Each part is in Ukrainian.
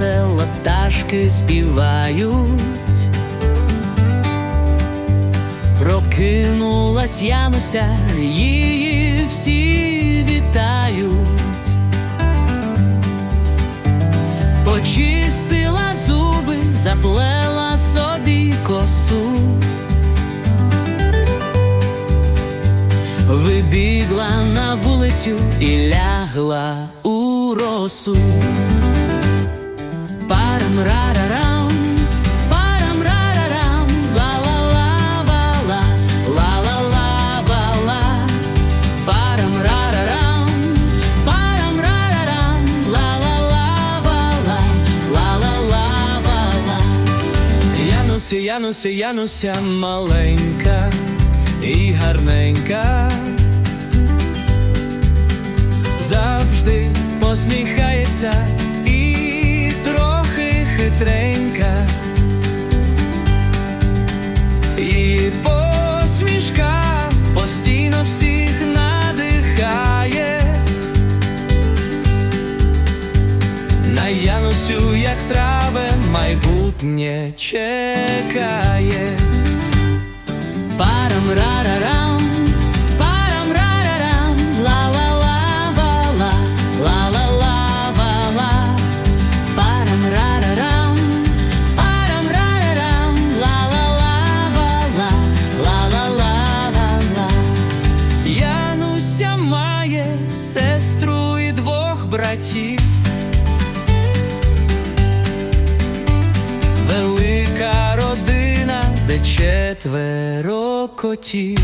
весела пташки співають. Прокинулась Януся, її всі вітають. Почистила зуби, заплела собі косу. Вибігла на вулицю і лягла у росу. Парам-ра-ра-рам, парам-ра-ра-рам, ла-ла-ла-ва-ла, ла-ла-ла-ва-ла, парам-ра-ра-рам, парам-ра-ра-рам, маленька і гарненька. На Янусю, як страве, майбутнє чекає. Парам рарарам, парам рарарам, ла ла ла ла ла, ла ла. Парам рарарам, парам рарарам, ла ла, ла ла ла ла ла. Януся має сестру і двох братів. Четверо котів.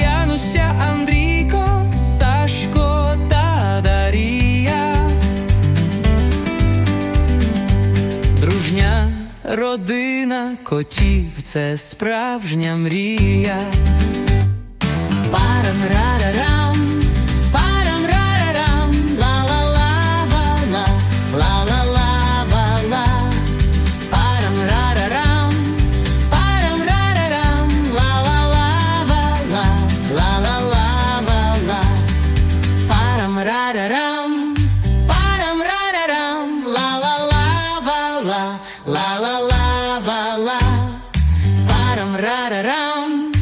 Януся, Андрійко, Сашко та Дарія. Дружня родина котів це справжня мрія. Парам рарарам, парам рарарам,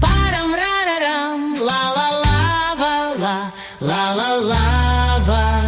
парам рарарам, ла ла ла ла ла ла ла ла ла